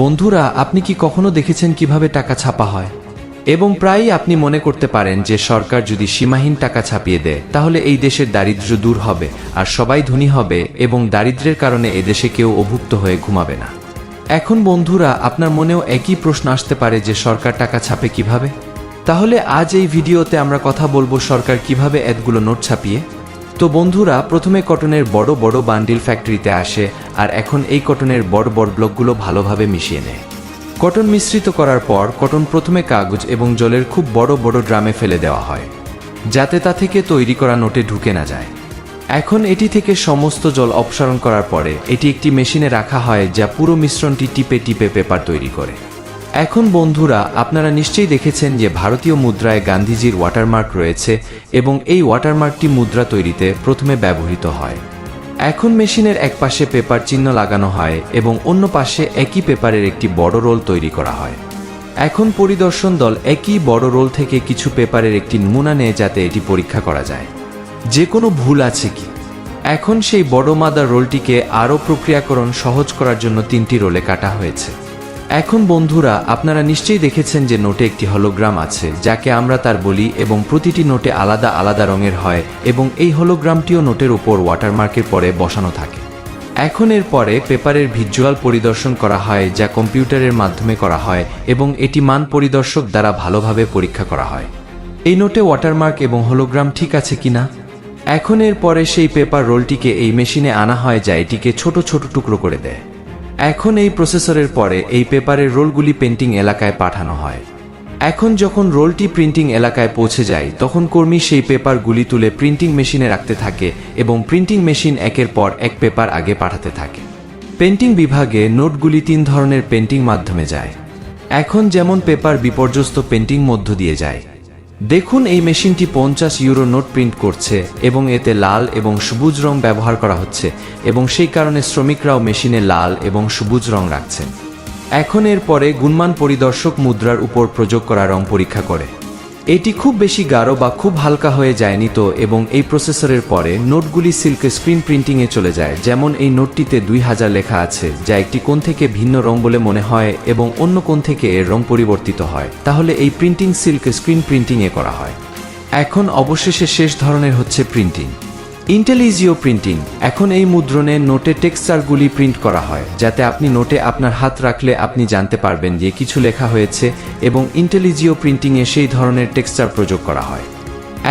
বন্ধুরা, আপনি কি কখনো দেখেছেন কীভাবে টাকা ছাপা হয়? এবং প্রায়ই আপনি মনে করতে পারেন যে সরকার যদি সীমাহীন টাকা ছাপিয়ে দেয়, তাহলে এই দেশের দারিদ্র্য দূর হবে, আর সবাই ধনী হবে, এবং দারিদ্র্যের কারণে এদেশে কেউ অভুক্ত হয়ে ঘুমাবে না। এখন বন্ধুরা, আপনার মনেও একই প্রশ্ন আসতে পারে যে সরকার টাকা ছাপে কীভাবে? তাহলে আজ এই ভিডিওতে আমরা কথা বলব সরকার কীভাবে এতগুলো নোট ছাপিয়ে। তো বন্ধুরা, প্রথমে কটনের বড় বড় বান্ডিল ফ্যাক্টরিতে আসে আর এখন এই কটনের বড় বড় ব্লকগুলো ভালোভাবে মিশিয়ে নেয়। কটন মিশ্রিত করার পর কটন প্রথমে কাগজ এবং জলের খুব বড় বড় ড্রামে ফেলে দেওয়া হয়, যাতে তা থেকে তৈরি করা নোটে ঢুকে না যায়। এখন এটি থেকে সমস্ত জল অপসারণ করার পরে এটি একটি মেশিনে রাখা হয় যা পুরো মিশ্রণটি টিপে টিপে পেপার তৈরি করে। এখন বন্ধুরা, আপনারা নিশ্চয়ই দেখেছেন যে ভারতীয় মুদ্রায় গান্ধীজির ওয়াটারমার্ক রয়েছে এবং এই ওয়াটারমার্কটি মুদ্রা তৈরিতে প্রথমে ব্যবহৃত হয়। এখন মেশিনের এক পাশে পেপার চিহ্ন লাগানো হয় এবং অন্য পাশে একই পেপারের একটি বড় রোল তৈরি করা হয়। এখন পরিদর্শন দল একই বড় রোল থেকে কিছু পেপারের একটি নমুনা নেয় যাতে এটি পরীক্ষা করা যায়। যে কোনো ভুল আছে কি? এখন সেই বড় মাদার রোলটিকে আরও প্রক্রিয়াকরণ সহজ করার জন্য তিনটি রোলে কাটা হয়েছে। এখন বন্ধুরা, আপনারা নিশ্চয়ই দেখেছেন যে নোটে একটি হলোগ্রাম আছে, যাকে আমরা তার বলি এবং প্রতিটি নোটে আলাদা আলাদা রঙের হয় এবং এই হলোগ্রামটিও নোটের উপর ওয়াটারমার্কের পরে বসানো থাকে। এখন এর পরে পেপারের ভিজুয়াল পরিদর্শন করা হয়, যা কম্পিউটারের মাধ্যমে করা হয় এবং এটি মান পরিদর্শক দ্বারা ভালোভাবে পরীক্ষা করা হয়। এই নোটে ওয়াটারমার্ক এবং হলোগ্রাম ঠিক আছে কিনা? এখন এর পরে সেই পেপার রোলটিকে এই মেশিনে আনা হয়, যা এটিকে ছোট ছোট টুকরো করে দেয়। এখন এই প্রসেসরের পরে এই পেপারের রোলগুলি পেন্টিং এলাকায় পাঠানো হয়। এখন যখন রোলটি প্রিন্টিং এলাকায় পৌঁছে যায়, তখন কর্মী সেই পেপারগুলি তুলে প্রিন্টিং মেশিনে রাখতে থাকে এবং প্রিন্টিং মেশিন একের পর এক পেপার আগে পাঠাতে থাকে। পেন্টিং বিভাগে নোটগুলি তিন ধরনের পেন্টিং মাধ্যমে যায়। এখন যেমন পেপার বিপর্যস্ত পেন্টিং মধ্য দিয়ে যায় দেখুন এই মেশিনটি পঞ্চাশ ইউরো নোট প্রিন্ট করছে এবং এতে লাল এবং সবুজ রং ব্যবহার করা হচ্ছে এবং সেই কারণে শ্রমিকরাও মেশিনে লাল এবং সবুজ রং রাখছেন। এখন এর পরে গুণমান পরিদর্শক মুদ্রার উপর প্রযোগ করা রং পরীক্ষা করে। এটি খুব বেশি গাঢ় বা খুব হালকা হয়ে যায়নি তো, এবং এই প্রসেসরের পরে নোটগুলি সিল্ক স্ক্রিন প্রিন্টিংয়ে চলে যায়, যেমন এই নোটটিতে দুই হাজার লেখা আছে, যা একটি কোণ থেকে ভিন্ন রং বলে মনে হয় এবং অন্য কোণ থেকে এর রং পরিবর্তিত হয়। তাহলে এই প্রিন্টিং সিল্ক স্ক্রিন প্রিন্টিংয়ে করা হয়। এখন অবশেষে শেষ ধরনের হচ্ছে প্রিন্টিং। ইন্টেলিজিও প্রিন্টিং এখন এই মুদ্রণে নোটে টেক্সচারগুলি প্রিন্ট করা হয়, যাতে আপনি নোটে আপনার হাত রাখলে আপনি জানতে পারবেন যে কিছু লেখা হয়েছে এবং ইন্টেলিজিও প্রিন্টিংয়ে সেই ধরনের টেক্সচার প্রয়োগ করা হয়।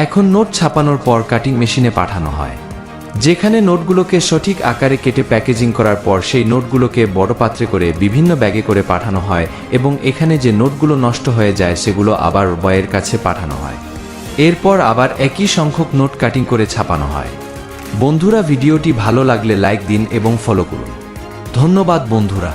এখন নোট ছাপানোর পর কাটিং মেশিনে পাঠানো হয়। যেখানে নোটগুলোকে সঠিক আকারে কেটে প্যাকেজিং করার পর সেই নোটগুলোকে বড় পাত্রে করে বিভিন্ন ব্যাগে করে পাঠানো হয় এবং এখানে যে নোটগুলো নষ্ট হয়ে যায় সেগুলো আবার বয়ের কাছে পাঠানো হয়। এরপর আবার একই সংখ্যক নোট কাটিং করে ছাপানো হয়। বন্ধুরা ভিডিওটি ভালো লাগলে লাইক দিন এবং ফলো করুন। ধন্যবাদ বন্ধুরা।